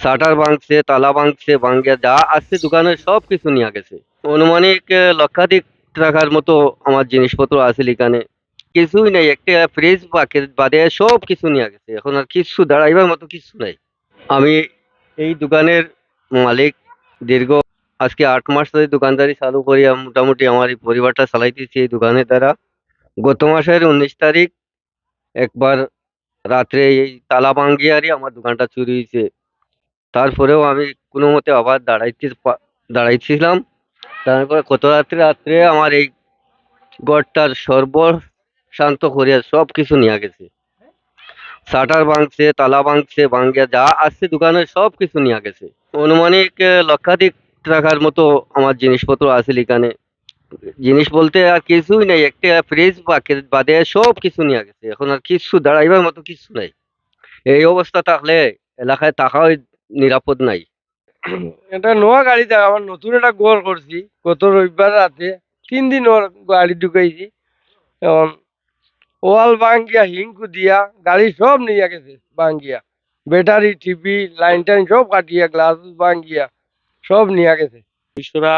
Shutter ভাঙছে, তালা ভাঙছে, ভাঙ্গিয়া যা আসছে দোকানের সব কিছু নিয়ে গেছে। অনুমানিক লক্ষাধিক টাকার মতো আমার জিনিসপত্র আছে এখানে। কিছুই নেই, একটা ফ্রিজ বাদে সব কিছু নিয়ে গেছে। এখন আর কিছু দাঁড়াইবার মতো কিছু নাই। আমি এই দোকানের মালিক, দীর্ঘ আজকে আট মাস ধরে দোকানদারি চালু করি মোটামুটি আমার এই পরিবারটা চালাইতেছি এই দোকানের দ্বারা। গত মাসের উনিশ তারিখ, একবার রাত্রে এই তালা ভাঙ্গিয়ারই আমার দোকানটা চুরি হয়েছে। তারপরেও আমি কোনো মতে আবার দাঁড়াইতে দাঁড়াইছিলাম। তারপরে গত রাত্রে রাত্রে আমার এই ঘরটার সর্ব শান্ত করিয়া সব কিছু নিয়ে গেছে। শাটার ভাঙছে, তালা ভাঙছে, ভাঙ্গিয়া যা আসছে দোকানের সব কিছু নিয়ে গেছে। অনুমানিক লক্ষাধিক টাকার মতো আমার জিনিসপত্র আছে এখানে। জিনিস বলতে আর কিছুই নেই, একটা ফ্রিজ বাদে সব কিছু নিয়ে গেছে। এখন আর কিছু দাঁড়াইবার মতো কিছু নাই। এই অবস্থা থাকলে এলাকায় থাকাও নিরাপদ নাই। এটা নোয়া গাড়িতে আমার নতুন একটা গোল করছি। গত রবিবার রাতে তিন দিন ওর গাড়ি ঢুকাইছি। এখন ওয়াল ভাঙ্গিয়া হিংকু দিয়া গাড়ি সব নিয়ে গেছে ভাঙ্গিয়া। ব্যাটারি টিভি লাইন টাইন সব কাটিয়া গ্লাস ভাঙ্গিয়া সব নিয়ে গেছে। মরিশরা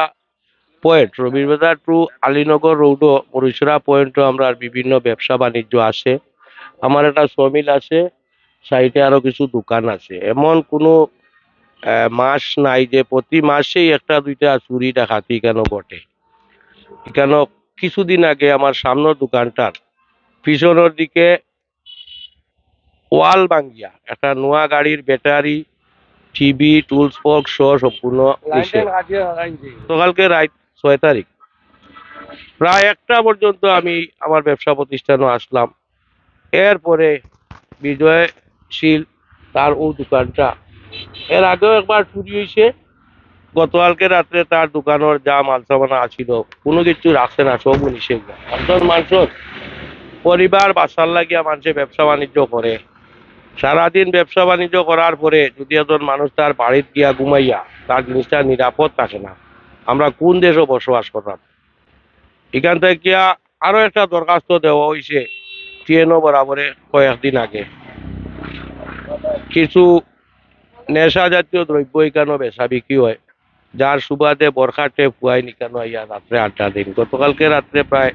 পয়েন্ট রবীন্দ্রবাজার টু আলীনগর রোডও মরিশরা পয়েন্টও আমরা বিভিন্ন ব্যবসা বাণিজ্য আছে আমার একটা সমিল আছে সাইডে আরও কিছু দোকান আছে। এমন কোনো মাস নাই যে প্রতি মাসেই একটা দুইটা চুরি ডাকাতি কেন ঘটে কেন কিছুদিন আগে আমার সামনের দোকানটার পিছনের দিকে ওয়াল ভাঙ্গিয়া একটা নোয়া গাড়ির ব্যাটারি টিভি টুলস বক্স সহ সম্পূর্ণ গতকালকে রাত ছয় তারিখ। প্রায় একটা পর্যন্ত আমি আমার ব্যবসা প্রতিষ্ঠানে আসলাম। এরপরে বিজয়শীল তার ও দোকানটা এর আগেও একবার চুরি হয়েছে। গতকালকে রাত্রে তার দোকানের যা মাল সামানা আছিল, কোনো কিছু রাখছে না সব নিষেধ। একজন মানুষের পরিবার বাসার লাগিয়া মানুষে ব্যবসা বাণিজ্য করে। সারাদিন ব্যবসা বাণিজ্য করার পরে যদি একজন মানুষ তার বাড়িতে গিয়া ঘুমাইয়া তার জিনিসটা নিরাপদ থাকে না, আমরা কোন দেশে বসবাস করলাম? এখান থেকে আরও একটা দরখাস্ত দেওয়া হয়েছে টিএনও বরাবরে কয়েকদিন আগে। কিছু নেশা জাতীয় দ্রব্য এখানে বেচা বিক্রি হয়। যার সুবাদে বরখাটে ফুয়াই নিকানো ইয়া রাত্রে আড্ডা দিন। গতকালকে রাত্রে প্রায়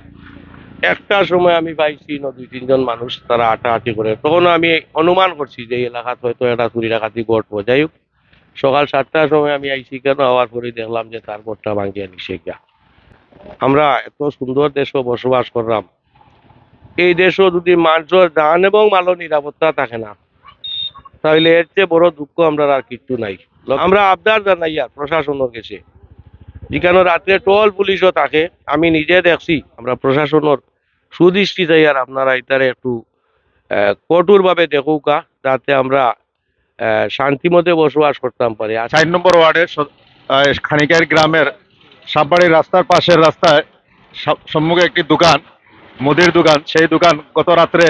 একটার সময় আমি পাইছি ন, দুই, তিনজন মানুষ। তারা আটাআটি করে। তখন আমি অনুমান করছি যে এলাকাত হয়তো একটা চুরি ডাকাতি ঘটবো। যাই হোক, সকাল সাতটার সময় আমি আইসি কেন? হওয়ার পরে দেখলাম যে তার ঘরটা ভাঙিয়ে নিছে গিয়া। আমরা এত সুন্দর দেশও বসবাস করলাম। এই দেশও যদি মানুষের দান এবং মালো নিরাপত্তা থাকে না তাহলে এর চেয়ে বড় দুঃখ আমরা আর কিচ্ছু নাই। আমরা আবদার জানাই আর প্রশাসনের কাছে। যেখানে রাত্রে টোল পুলিশও থাকে, আমি নিজে দেখছি, আমরা প্রশাসনের সুদৃষ্টি চাই আর আপনারা এটারে একটু কঠোরভাবে দেখুকা যাতে আমরা শান্তিমতে বসবাস করতাম পারি। আর চার নম্বর ওয়ার্ডের খানিকার গ্রামের সাববাড়ির রাস্তার পাশের রাস্তায় সম্মুখে একটি দোকান, মুদির দোকান। সেই দোকান গত রাত্রে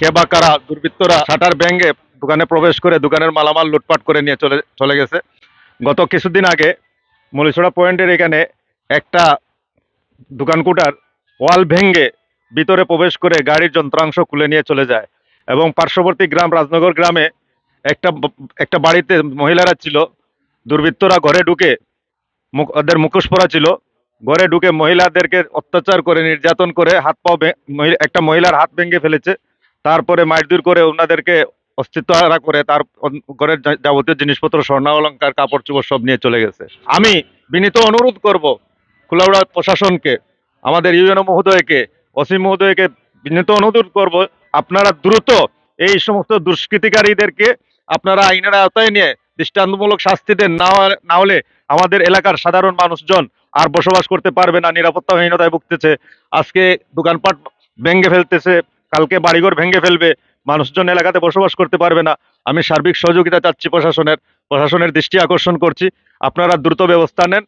কেবা কারা দুর্বৃত্তরা শাটার ব্যাঙ্গে দোকানে প্রবেশ করে দোকানের মালামাল লুটপাট করে নিয়ে চলে চলে গেছে। গত কিছুদিন আগে মলিছড়া পয়েন্টের এখানে একটা দোকান কুটার ওয়াল ভেঙ্গে ভিতরে প্রবেশ করে গাড়ির যন্ত্রাংশ খুলে নিয়ে চলে যায় এবং পার্শ্ববর্তী গ্রাম রাজনগর গ্রামে একটা একটা বাড়িতে মহিলারা ছিল, দুর্বৃত্তরা ঘরে ঢুকে ওদের মুখোশ পরা ছিল। ঘরে ঢুকে মহিলাদেরকে অত্যাচার করে, নির্যাতন করে হাত মহি- একটা মহিলার হাত ভেঙে ফেলেছে। তারপরে মারধর করে ওনাদেরকে অস্তিত্ব হারা করে তার ঘরের যাবতীয় জিনিসপত্র, স্বর্ণ, অলঙ্কার, কাপড়, চোপড় সব নিয়ে চলে গেছে। আমি বিনীত অনুরোধ করব কুলাউড়া প্রশাসনকে, আমাদের ইউএনও মহোদয়কে, অসীম মহোদয়কে বিনীত অনুরোধ করব, আপনারা দ্রুত এই সমস্ত দুষ্কৃতিকারীদেরকে আপনারা আইনের আওতায় নিয়ে দৃষ্টান্তমূলক শাস্তি দেন। না হলে আমাদের এলাকার সাধারণ মানুষজন আর বসবাস করতে পারবে না, নিরাপত্তাহীনতায় ভুগতেছে। আজকে দোকানপাট ভেঙে ফেলতেছে, কালকে বাড়িঘর ভেঙে ফেলবে মানুষজন এলাকাতে বসবাস করতে পারবে না। আমি সার্বিক সহযোগিতা চাচ্ছি প্রশাসনের প্রশাসনের দৃষ্টি আকর্ষণ করছি। আপনারা দ্রুত ব্যবস্থা নেন।